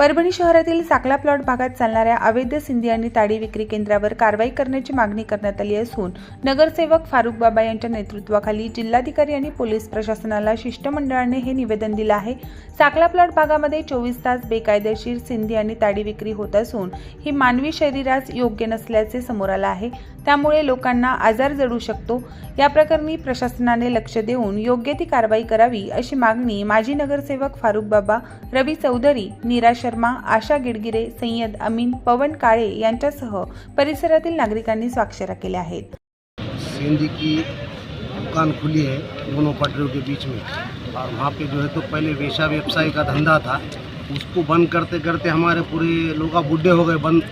परभणी शहरातील साकला प्लॉट भागात चालणाऱ्या अवैध सिंधी आणि ताडी विक्री केंद्रावर कारवाई करण्याची मागणी करण्यात आली असून नगरसेवक फारुख बाबा यांच्या नेतृत्वाखाली जिल्हाधिकारी आणि पोलीस प्रशासनाला शिष्टमंडळाने हे निवेदन दिलं आहे. साकला प्लॉट भागामध्ये चोवीस तास बेकायदेशीर सिंधी आणि ताडी विक्री होत असून ही मानवी शरीरास योग्य नसल्याचे समोर आलं आहे. त्यामुळे लोकांना आजार जडू शकतो. या प्रकरणी प्रशासनाने लक्ष देऊन योग्य ती कारवाई करावी अशी मागणी माजी नगरसेवक फारुख बाबा रवी चौधरी निराशा शर्मा, आशा गिडगिरे, सय्यद अमीन, पवन काळे यांच्यासह परिसरातील नागरिकांनी स्वाक्षऱ्या केल्या आहेत. की दुकान खुली है, दोनों पटरियों के बीच में। और वहाँ पे जो है तो पहले वेशा व्यवसाय का धंधा था। उसको बंद करते करते हमारे पूरे लोग बुढ़े हो गए। बंद,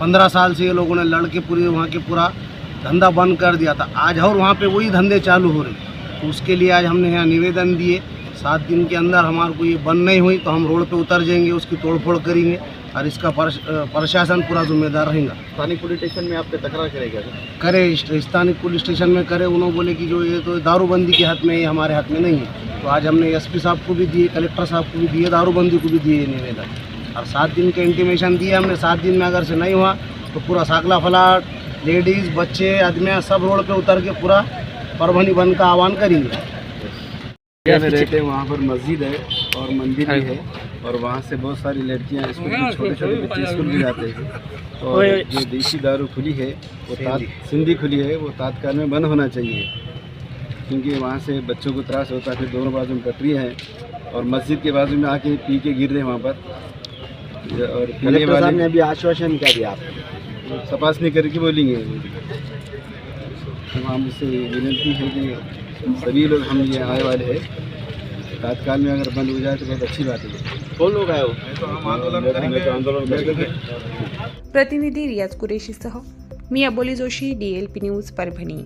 पंद्रह साल से ये लोगों ने लड़के पूरे वहाँ के पूरा धंधा बंद कर दिया था। आज और वहाँ पे वही धंधे चालू हो रहे तो उसके लिए आज हमने यहाँ निवेदन दिए। सात दिन के अंदर हमारे को ये बंद नहीं हुई तो हम रोड पे उतर जाएँगे उसकी तोड़फोड़ करेंगे और इसका प्रश- प्रशासन पूरा जिम्मेदार रहेगा। स्थानीय पुलिस स्टेशन में आप पे तकरार करेगा? करे स्थानीय पुलिस स्टेशन में करे उन्होंने बोले कि जो ये तो दारूबंदी के हाथ में ये हमारे हाथ में नहीं है। तो आज हमने एसपी साहब को भी दिए कलेक्टर साहब को भी दिए दारूबंदी को भी दिए निवेदन। और सात दिन का इंटीमेशन दिया हमने सात दिन में अगर से नहीं हुआ तो पूरा साकला फलाट लेडीज़ बच्चे आदमियाँ सब रोड पर उतर के पूरा परभनी बंद का आह्वान करेंगे। रहते हैं? वहाँ पर मस्जिद है और मंदिर भी है और वहाँ से बहुत सारी लड़कियाँ स्कूल भी छोटे छोटे बच्चे स्कूल भी जाते हैं। और जो देसी दारू खुली है वो तात सिंधी खुली है वो तात्काल में बंद होना चाहिए। क्योंकि वहाँ से बच्चों को त्रास होता है फिर दोनों बाजू में पटरी हैं और मस्जिद के बाजू में आके पी के गिर रहे हैं वहाँ पर। और पीने वाले अभी आश्वासन क्या दिया। आपको तपासनी करके बोलेंगे। तो हम इससे विनती है कि सभी लोग हम ये आए वाले हैं। तात्काल में अगर बंद हो जाए तो बहुत अच्छी बात है। कौन लोग आए हो? तो हम आंदोलन करेंगे। तो आंदोलन करेंगे। प्रतिनिधी रियाज कुरेशीसह मी Aboli Joshi D L P news Parbhani.